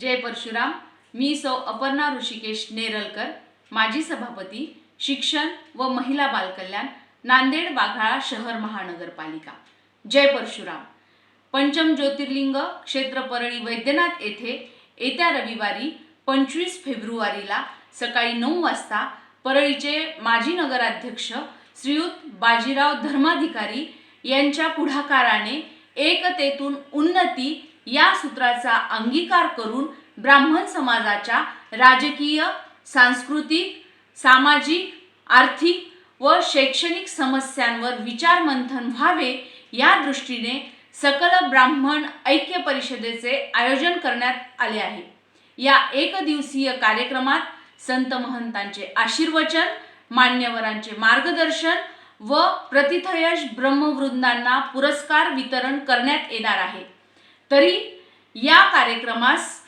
जय परशुराम मी सौ अपर्णा ऋषिकेश नेरलकर माजी सभापती शिक्षण व महिला बालकल्याण नांदेड वाघाळा शहर महानगरपालिका. जय परशुराम. पंचम ज्योतिर्लिंग क्षेत्र परळी वैद्यनाथ येथे येत्या रविवारी पंचवीस फेब्रुवारीला सकाळी नऊ वाजता परळीचे माजी नगराध्यक्ष श्रीयुत बाजीराव धर्माधिकारी यांच्या पुढाकाराने एकतेतून उन्नती या सूत्राचा अंगीकार करून ब्राह्मण समाजाच्या राजकीय सांस्कृतिक सामाजिक आर्थिक व शैक्षणिक समस्यांवर विचारमंथन व्हावे या दृष्टीने सकल ब्राह्मण ऐक्य परिषदेचे आयोजन करण्यात आले आहे. या एक दिवसीय कार्यक्रमात संत महंतांचे आशीर्वचन मान्यवरांचे मार्गदर्शन व प्रतिथयश ब्रह्मवृंदांना पुरस्कार वितरण करण्यात येणार आहे. तरी या कार्यक्रमास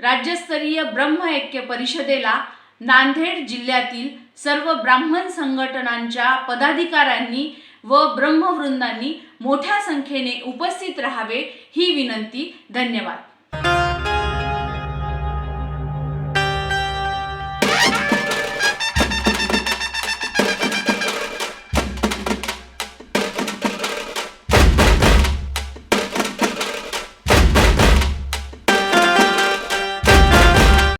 राज्यस्तरीय ब्रह्म ऐक्य परिषदेला नांदेड जिल्ह्यातील सर्व ब्राह्मण संघटनांच्या पदाधिकाऱ्यांनी व ब्रह्मवृंदांनी मोठ्या संख्येने उपस्थित राहावे ही विनंती. धन्यवाद.